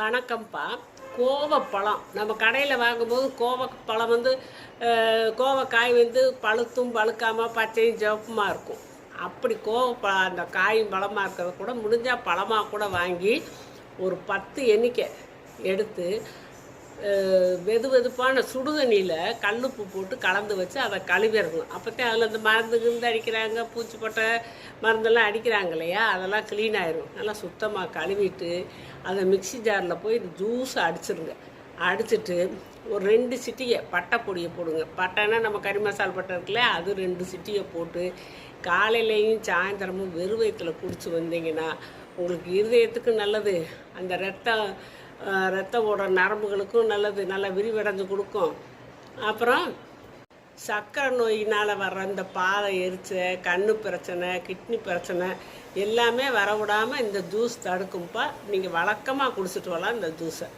வணக்கம்ப்பா கோவப்பழம். நம்ம கடையில் வாங்கும்போது கோவப்பழம் வந்து கோவக்காய் வந்து பழுத்தும் பழுக்காமல் பச்சையும் சிவப்புமா இருக்கும். அப்படி கோவப்பழம் அந்த காயும் பழமாக இருக்கிறத கூட முடிஞ்சால் பழமாக கூட வாங்கி ஒரு பத்து எண்ணிக்கை எடுத்து வெது வெதுப்பான சுடுதண்ணியில் கல்லுப்பு போட்டு கலந்து வச்சு அதை கழுவிடணும். அப்போத்தே அதில் இந்த மருந்து கிருந்து அடிக்கிறாங்க பூச்சிப்பட்டை மருந்தெல்லாம் அடிக்கிறாங்க இல்லையா? அதெல்லாம் க்ளீன் ஆயிரும். நல்லா சுத்தமாக கழுவிட்டு அதை மிக்ஸி ஜாரில் போய் ஜூஸ் அடிச்சிருங்க. அடிச்சிட்டு ஒரு ரெண்டு சிட்டியை பட்டை பொடியை போடுங்க. பட்டைன்னா நம்ம கறி மசால் பட்டை இருக்குல்ல அது ரெண்டு சிட்டியை போட்டு காலையிலையும் சாயந்தரமும் வெறும் வயிற்றுல குடிச்சு வந்தீங்கன்னா உங்களுக்கு இருதயத்துக்கு நல்லது. அந்த ரத்தம் ரத்த ஓடுற நரம்புகளுக்கும் நல்லது நல்லா விரிவடைஞ்சு கொடுக்கும். அப்புறம் சர்க்கரை நோயினால் வர்ற இந்த பாதை எரிச்ச கண்ணு பிரச்சனை கிட்னி பிரச்சனை எல்லாமே வரவிடாமல் இந்த ஜூஸ் தடுக்கும்ப்பா நீங்கள் வழக்கமாக குடிச்சிட்டு வரலாம் இந்த ஜூஸை.